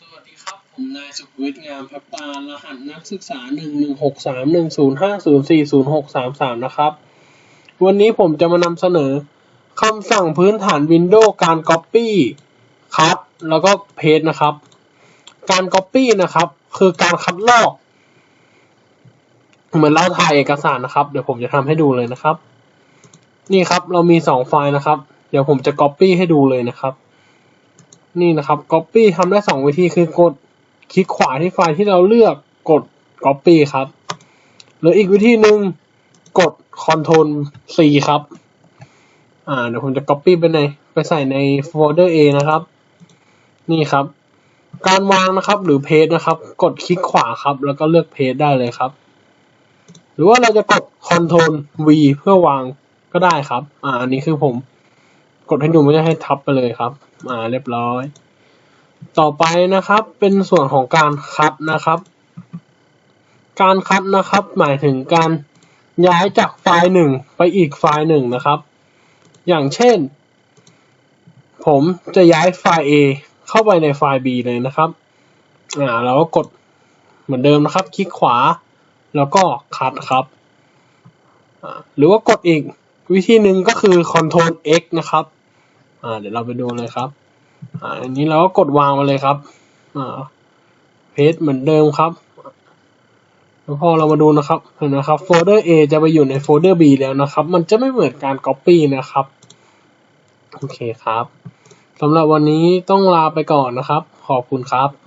สวัสดีครับ ผมนายสุขวิทย์งามพับตา รหัสนักศึกษา 1 1 6 3 1 0 5 0 4 0 6 3 3 นะครับ วันนี้ผมจะมานำเสนอคำสั่งพื้นฐาน Windows การ Copy คัดแล้วก็ Paste นะครับ การ Copy นะครับ คือการคัดลอก เหมือนเราถ่ายเอกสารนะครับ เดี๋ยวผมจะทำให้ดูเลยนะครับ นี่ครับ เรามีสองไฟล์นะครับ เดี๋ยวผมจะ Copy ให้ดูเลยนะครับ นี่นะครับ Copy ทำได้สองวิธีคือกดคลิกขวาที่ไฟล์ที่เราเลือกกด Copy ครับ หรืออีกวิธีหนึ่งกด Ctrl C ครับ อ่าเดี๋ยวผมจะ Copy ไปในไปใส่ในโฟลเดอร์ A นะครับ นี่ครับ การวางนะครับหรือ Paste นะครับ กดคลิกขวาครับ แล้วก็เลือก Paste ได้เลยครับ หรือว่าเราจะกด Ctrl V เพื่อวางก็ได้ครับ อ่าอันนี้คือผม กดให้ดูม่ได้ให้ทับไปเลยครับอ่าเรียบร้อย ต่อไปนะครับ เป็นส่วนของการคัดนะครับ การคัดนะครับ หมายถึงการย้ายจากไฟล์หนึ่งไปอีกไฟล์หนึ่งนะครับ อย่างเช่น ผมจะย้ายไฟล์ A เข้าไปในไฟล์ B เลยนะครับ อ่าเราก็กดเหมือนเดิมนะครับ คลิกขวา แล้วก็คัดครับ หรือว่ากดอีก วิธีหนึ่งก็คือ Ctrl X นะครับอ่าเดี๋ยวเราไปดูเลยครับอ่าอันนี้เราก็กดวางมาเลยครับอ่าเพจเหมือนเดิมครับแล้วพอเรามาดูนะครับเห็นไหมครับโฟลเดอร์ A จะไปอยู่ในโฟลเดอร์ B แล้วนะครับ มันจะไม่เหมือนการ Copy นะครับโอเคครับสำหรับวันนี้ต้องลาไปก่อนนะครับ ขอบคุณครับ